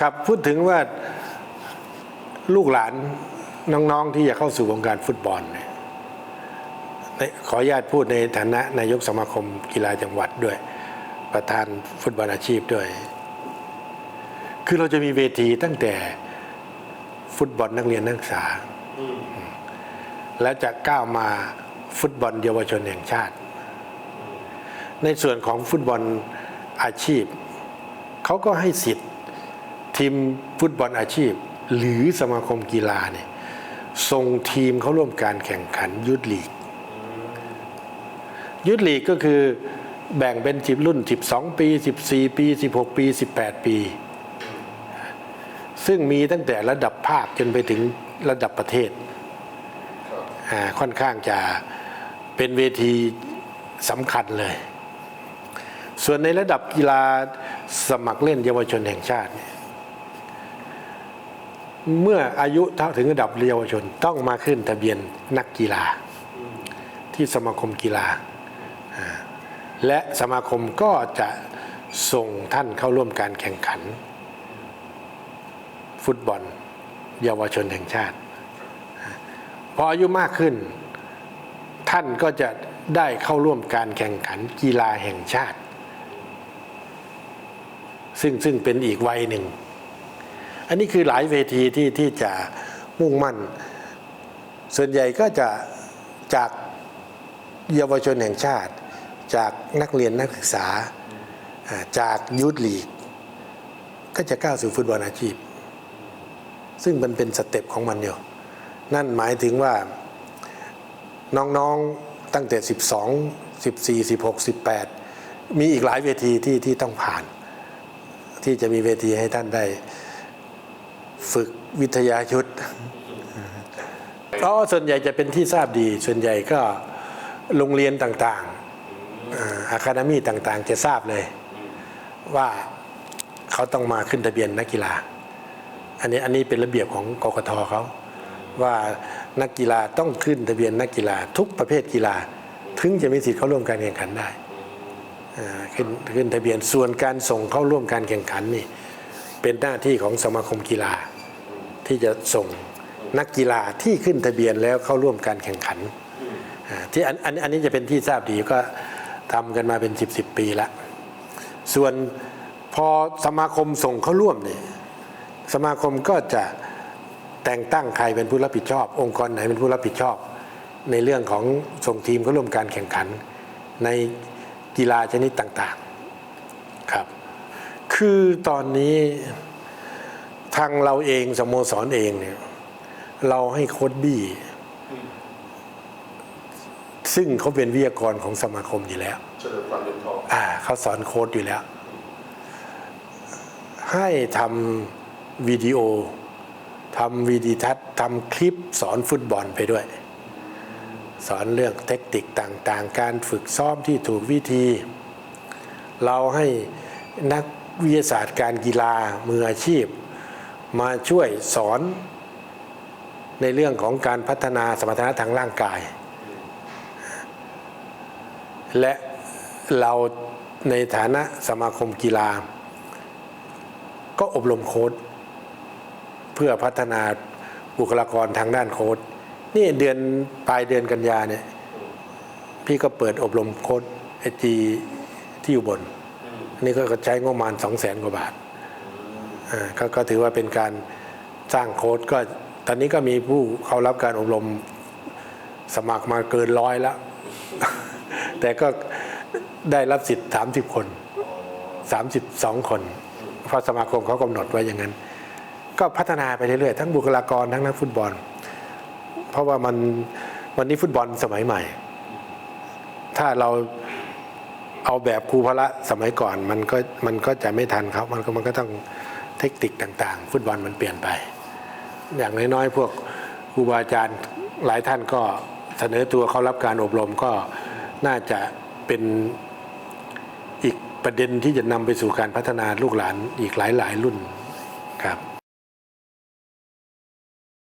ครับพูดถึงว่าลูกหลานน้องๆที่จะเข้าสู่วงการฟุตบอลเนี่ยขออนุญาตพูดในฐานะนายกสมาคมกีฬาจังหวัดด้วย ประธานฟุตบอลอาชีพด้วย คือเราจะมีเวทีตั้งแต่ฟุตบอลนักเรียนนักศึกษา แล้วจะก้าวมาฟุตบอลเยาวชนแห่งชาติ ในส่วนของฟุตบอลอาชีพ เขาก็ให้สิทธิ์ ทีมฟุตบอลอาชีพ หรือสมาคมกีฬาเนี่ยส่งทีมเข้าร่วมการแข่งขันยุทธลีก ยุทธลีกก็คือแบ่งเป็นสิบรุ่น 12 ปี 14 ปี 16 ปี 18 ปี ซึ่งมีตั้งแต่ระดับภาคจนไปถึงระดับประเทศ ค่อนข้างจะเป็นเวทีสำคัญเลย ส่วนในระดับกีฬาสมัครเล่นเยาวชนแห่งชาติเนี่ย เมื่ออายุเท่าถึงระดับเยาวชนต้องมาขึ้นทะเบียนนักกีฬา ที่สมาคมกีฬาอ่าและสมาคมก็จะส่งท่านเข้าร่วมการแข่งขัน ฟุตบอล เยาวชนแห่งชาติ พออายุมากขึ้น ท่านก็จะได้เข้าร่วมการแข่งขันกีฬาแห่งชาติ ซึ่งซึ่งเป็นอีกวัยหนึ่ง อันนี้คือหลายเวทีที่ที่จะมุ่งมั่น ส่วนใหญ่ก็จะจากเยาวชนแห่งชาติ จากนักเรียนนักศึกษาจากยูทลีก ก็จะก้าวสู่ฟุตบอลอาชีพ ซึ่งมันเป็นสเต็ปของมันอยู่นั่นหมายถึงว่าน้องๆตั้งแต่ 12 14 16 18 มีอีกหลายเวทีที่ที่ต้องผ่าน ที่จะมีเวทีให้ท่านได้ ฝึกวิทยายุทธก็ส่วนใหญ่จะเป็นที่ทราบดี ส่วนใหญ่ก็โรงเรียนต่างๆอะคาเดมี่ต่างๆ จะทราบเลยว่าเขาต้องมาขึ้นทะเบียนนักกีฬา อันนี้อันนี้เป็นระเบียบของกกทเขาว่านักกีฬาต้องขึ้นทะเบียนนักกีฬา ทุกประเภทกีฬา ถึงจะมีสิทธิ์เข้าร่วมการแข่งขันได้ขึ้นขึ้นทะเบียนส่วนการส่งเข้าร่วมการแข่งขันนี่ เป็นหน้าที่ของสมาคมกีฬา ที่จะส่งนักกีฬาที่ขึ้นทะเบียนแล้วเข้าร่วมการแข่งขันที่อันอันอันนี้จะเป็นที่ทราบดีก็ทำกันมาเป็น 10บสปีละส่วนพอสมาคมส่งเข้าร่วมเนี่ยสมาคมก็จะแต่งตั้งใครเป็นผู้รับผิดชอบ องค์กรไหนเป็นผู้รับผิดชอบ ในเรื่องของส่งทีมเข้าร่วมการแข่งขันในกีฬาชนิดต่าง คือตอนนี้ทางเราเองสโมสรเองเนี่ย เราให้โค้ดบี้ ซึ่งเขาเป็นวิทยากรของสมาคมอยู่แล้วเฉลิมขวัญเรือนทองอ่าเขาสอนโค้ดอยู่แล้ว ให้ทำวิดีโอทำวิดีทัศน์ทำคลิปสอนฟุตบอลไปด้วย สอนเรื่องเทคนิคต่างๆ การฝึกซ้อมที่ถูกวิธี เราให้นัก วิทยาศาสตร์การกีฬามืออาชีพ มาช่วยสอนในเรื่องของการพัฒนาสมรรถนะทางร่างกาย และเราในฐานะสมาคมกีฬา ก็อบรมโค้ดเพื่อพัฒนาบุคลากรทางด้านโค้ดนี่เดือนปลายเดือนกันยาเนี่ยพี่ก็เปิดอบรมโค้ดไอจีที่อยู่บน อันนี่ก็ใช้งบประมาณสองแสนกว่าบาทอ่าก็ก็ถือว่าเป็นการสร้างโค้ดก็ตอนนี้ก็มีผู้เข้ารับการอบรมสมัครมาเกินร้อยแล้ว แต่ก็ได้รับสิทธิ์30คน 32 คนเพราะสมาคมเขากำหนดไว้อย่างนั้น ก็พัฒนาไปเรื่อยๆ ทั้งบุคลากรทั้งนักฟุตบอล เพราะว่ามันวันนี้ฟุตบอลสมัยใหม่ ถ้าเรา เอาแบบครูพละสมัยก่อนมันก็มันก็จะไม่ทันเขามันก็มันก็ต้องเทคนิคต่างๆ ฟุตบอลมันเปลี่ยนไป อย่างน้อยๆพวกครูบาอาจารย์หลายท่านก็เสนอตัวเขารับการอบรมก็น่าจะเป็นอีกประเด็นที่จะนำไปสู่การพัฒนาลูกหลานอีกหลายๆรุ่นครับ